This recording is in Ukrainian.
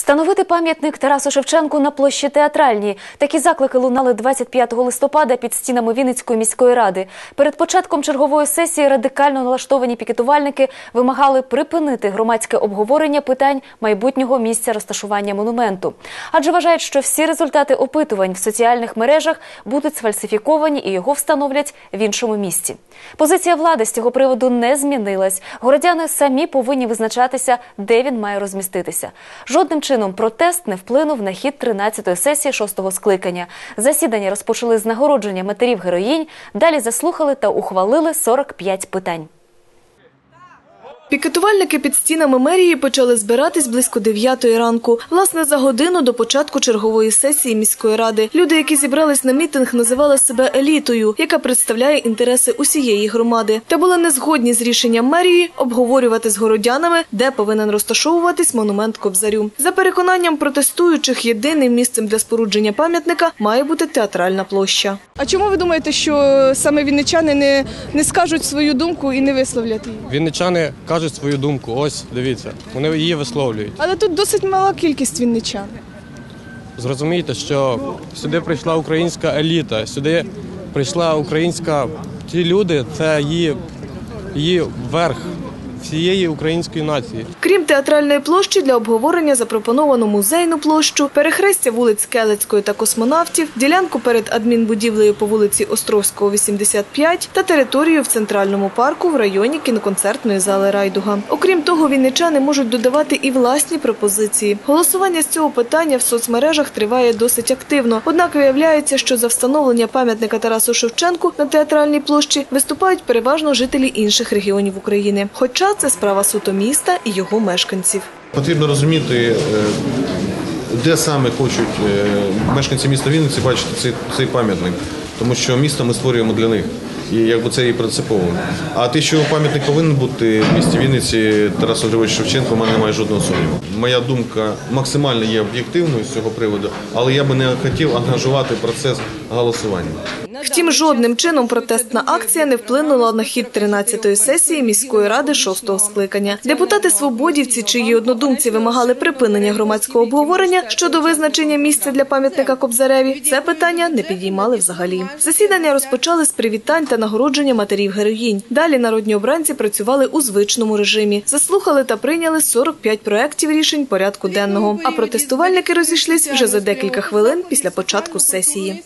Встановити пам'ятник Тарасу Шевченку на площі театральній. Такі заклики лунали 25 листопада під стінами Вінницької міської ради. Перед початком чергової сесії радикально налаштовані пікетувальники вимагали припинити громадське обговорення питань майбутнього місця розташування монументу. Адже вважають, що всі результати опитувань в соціальних мережах будуть сфальсифіковані і його встановлять в іншому місці. Позиція влади з цього приводу не змінилась. Городяни самі повинні визначатися, де він має розміститися. Жодним чином протест не вплинув на хід 13-ї сесії 6-го скликання. Засідання розпочали з нагородження матерів героїнь. Далі заслухали та ухвалили 45 питань. Пікетувальники під стінами мерії почали збиратись близько 9 ранку. Власне, за годину до початку чергової сесії міської ради. Люди, які зібрались на мітинг, називали себе елітою, яка представляє інтереси усієї громади. Та були не згодні з рішенням мерії обговорювати з городянами, де повинен розташовуватись монумент Кобзарю. За переконанням протестуючих, єдиним місцем для спорудження пам'ятника має бути театральна площа. А чому ви думаєте, що саме вінничани не, не скажуть свою думку і не висловлять її? Вінничани кажуть свою думку. Ось дивіться, вони її висловлюють. Але тут досить мала кількість вінничан. Зрозумійте, що сюди прийшла українська еліта, сюди прийшла українська ті люди, це її, її верх всієї української нації. Крім театральної площі, для обговорення запропоновано музейну площу, перехрестя вулиць Келецької та Космонавтів, ділянку перед адмінбудівлею по вулиці Островського, 85 та територію в центральному парку в районі кіноконцертної зали Райдуга. Окрім того, вінничани можуть додавати і власні пропозиції. Голосування з цього питання в соцмережах триває досить активно. Однак виявляється, що за встановлення пам'ятника Тарасу Шевченку на театральній площі виступають переважно жителі інших регіонів України. Хоча це справа суто міста і його мешканців. Потрібно розуміти, е, де саме хочуть е, мешканці міста Вінниці бачити цей, цей пам'ятник, тому що місто ми створюємо для них. І якби це і принципово. А те, що пам'ятник повинен бути в місті Вінниці Тарасу Григоровичу Шевченко, у мене немає жодного сумніву. Моя думка максимально є об'єктивною з цього приводу, але я би не хотів ангажувати процес голосування. Втім, жодним чином протестна акція не вплинула на хід 13-ї сесії міської ради 6-го скликання. Депутати свободівці, чиї однодумці вимагали припинення громадського обговорення щодо визначення місця для пам'ятника Кобзареві, це питання не підіймали взагалі. Засідання розпочали з привітань та нагородження матерів героїнь. Далі народні обранці працювали у звичному режимі, заслухали та прийняли 45 проєктів рішень порядку денного. А протестувальники розійшлись вже за декілька хвилин після початку сесії.